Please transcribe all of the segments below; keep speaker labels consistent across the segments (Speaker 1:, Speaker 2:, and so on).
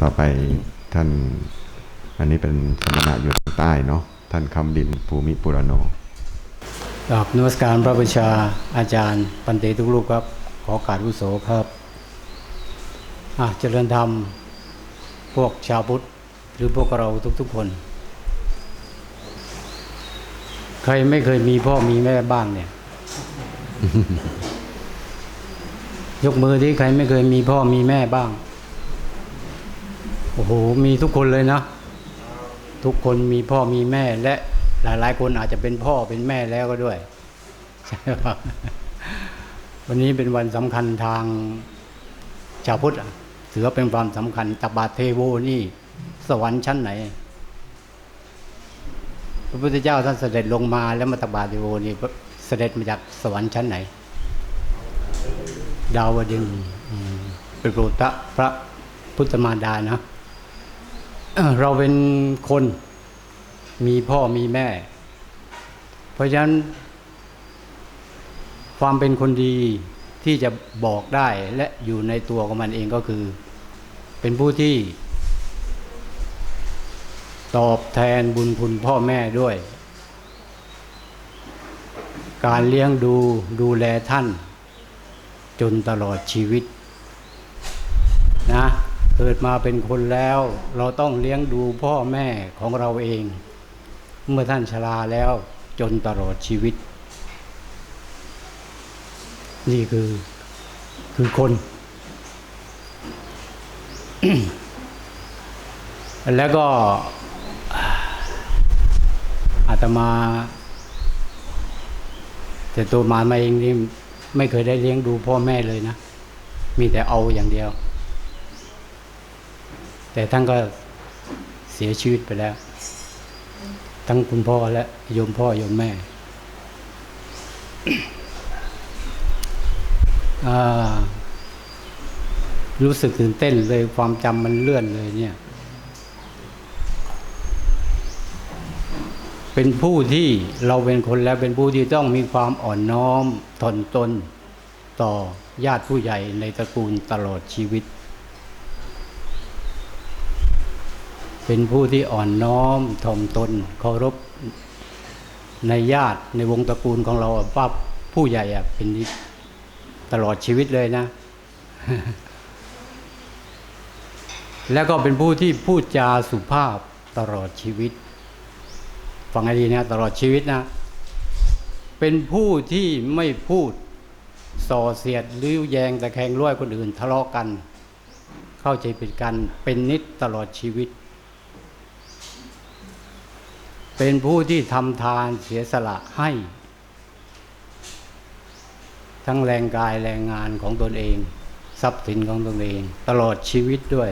Speaker 1: ต่อไปท่าน อันนี้เป็นสมณะอยู่ทางใต้เนาะท่านคำดินภูมิปุรโน
Speaker 2: กราบนมัสการพระบูชาอาจารย์ ปันเตทุกลูกครับขอโอการวุโสครับอะเจริญธรรมพวกชาวพุทธหรือพวกเราทุกๆคน ใครไม่เคยมีพ่อมีแม่บ้างเนี่ย ยกมือที่ใครไม่เคยมีพ่อมีแม่บ้าง โอ้โหมีทุกคนเลยนะ ทุกคนมีพ่อมีแม่และหลายๆ คนอาจจะเป็นพ่อเป็นแม่แล้วก็ด้วยใช่ปะวันนี้เป็นวันสำคัญทางชาวพุทธถือว่าเป็นความสำคัญตบาเทโวนี่ สวรรค์ชั้นไหน พระพุทธเจ้าท่านเสด็จลงมาแล้วมาตบาเทโวนี่เสด็จมาจากสวรรค์ชั้นไหน ดาวดึงเป็นโปรดพระพระพุทธมารดานะ เราเป็นคนมีพ่อมีแม่ เพราะฉะนั้น ความเป็นคนดีที่จะบอกได้และอยู่ในตัวของมันเองก็คือ เป็นผู้ที่ ตอบแทนบุญคุณพ่อแม่ด้วย การเลี้ยงดูดูแลท่าน จนตลอดชีวิต นะ เกิดมาเป็นคนแล้ว เราต้องเลี้ยงดูพ่อแม่ของเราเอง เมื่อท่านชราแล้วจนตลอดชีวิต นี่คือคือคน แล้วก็อาตมาแต่ตัวมามาเองนี่ไม่เคยได้เลี้ยงดูพ่อแม่เลยนะ มีแต่เอาอย่างเดียว แต่ท่านก็เสียชีวิตไปแล้ว ทั้งคุณพ่อและโยมพ่อโยมแม่รู้สึกตื่นเต้นเลยความจำมันเลื่อนเลยเนี่ย เป็นผู้ที่เราเป็นคนแล้วเป็นผู้ที่ต้องมีความอ่อนน้อมทนตน ต่อญาติผู้ใหญ่ในตระกูลตลอดชีวิต เป็นผู้ที่อ่อนน้อมถ่อมตนเคารพในญาติในวงตระกูลของเราป้าผู้ใหญ่อะเป็นนิตลอดชีวิตเลยนะ แล้วก็เป็นผู้ที่พูดจาสุภาพตลอดชีวิต ฟังให้ดีนะตลอดชีวิตนะ เป็นผู้ที่ไม่พูดส่อเสียดหรือแยงตะแคงร้อยคนอื่นทะเลาะกัน เข้าใจผิดกันเป็นนิดตลอดชีวิต เป็นผู้ที่ทำทานเสียสละให้ ทั้งแรงกายแรงงานของตนเอง ทรัพย์สินของตนเอง ตลอดชีวิตด้วย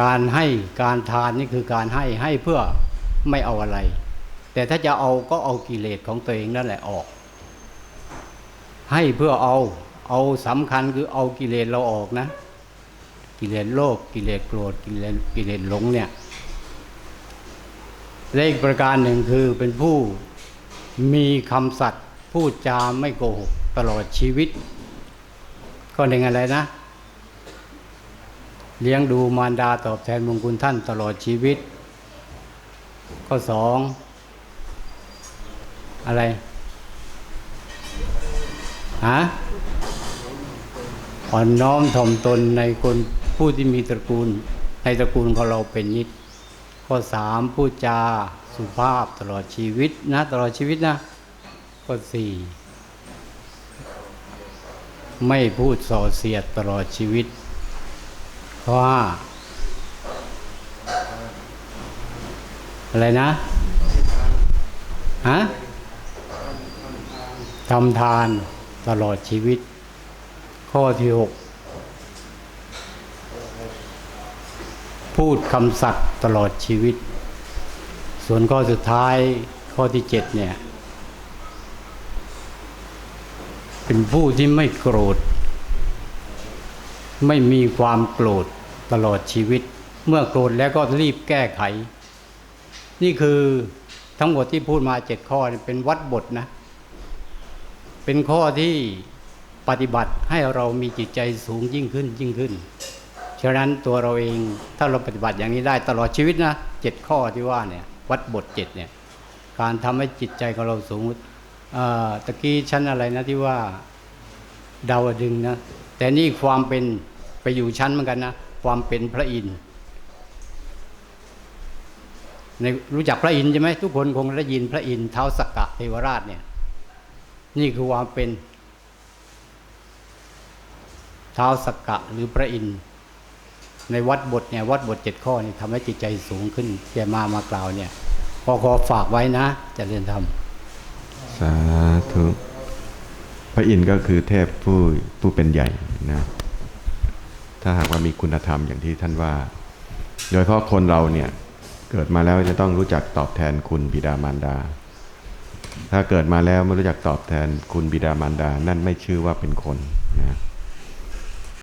Speaker 2: การให้การทานนี่คือการให้ให้เพื่อไม่เอาอะไร แต่ถ้าจะเอาก็เอากิเลสของตัวเองนั่นแหละออก ให้เพื่อเอาเอาสำคัญคือเอากิเลสเราออกนะ กิเลสโลภกิเลสโกรธกิเลสกิเลสหลงเนี่ย และอีกประการหนึ่งคือเป็นผู้มีคำสัตย์พูดจาไม่โกหกตลอดชีวิต ก็หนึ่งอะไรนะ เลี้ยงดูมารดาตอบแทนมงคุณท่านตลอดชีวิต ข้อสองอะไรฮะอ่อนน้อมถ่อมตนในคนผู้ที่มีตระกูลในตระกูลของเราเป็นนิด ข้อสามพูดจาสุภาพตลอดชีวิตนะตลอดชีวิตนะ ข้อสี่ไม่พูดส่อเสียดตลอดชีวิต ข้อห้าอะไรนะฮะทำทานตลอดชีวิต ข้อที่หก พูดคำสัตย์ตลอดชีวิต ส่วนข้อสุดท้ายข้อที่เจ็ดเนี่ย เป็นผู้ที่ไม่โกรธ ไม่มีความโกรธตลอดชีวิต เมื่อโกรธแล้วก็รีบแก้ไข นี่คือทั้งหมดที่พูดมาเจ็ดข้อเนี่ยเป็นวัดบทนะ เป็นข้อที่ปฏิบัติให้เรามีจิตใจสูงยิ่งขึ้นยิ่งขึ้น ฉะนั้นตัวเราเองถ้าเราปฏิบัติอย่างนี้ได้ตลอดชีวิตนะเจ็ดข้อที่ว่าเนี่ยวัดบทเจ็ดเนี่ยการทำให้จิตใจของเราสูงอ่อตะกี้ชั้นอะไรนะที่ว่าดาวดึงนะแต่นี่ความเป็นไปอยู่ชั้นเหมือนกันนะความเป็นพระอินทร์ในรู้จักพระอินทร์ใช่ไหมทุกคนคงได้ยินพระอินทร์เท้าสกกะเทวราชเนี่ย นี่คือความเป็นเท้าสกกะหรือพระอินทร์ ในวัดบทเนี่ยวัดบทเจ็ดข้อนี่ทำให้จิตใจสูงขึ้นแกมามากล่าวเนี่ยพอขอฝากไว้นะจะเรียนทำ
Speaker 1: สาธุพระอินทร์ก็คือเทพผู้ผู้เป็นใหญ่นะถ้าหากว่ามีคุณธรรมอย่างที่ท่านว่า โดยเฉพาะคนเราเนี่ยเกิดมาแล้วจะต้องรู้จักตอบแทนคุณบิดามารดา ถ้าเกิดมาแล้วไม่รู้จักตอบแทนคุณบิดามารดา นั่นไม่ชื่อว่าเป็นคนนะ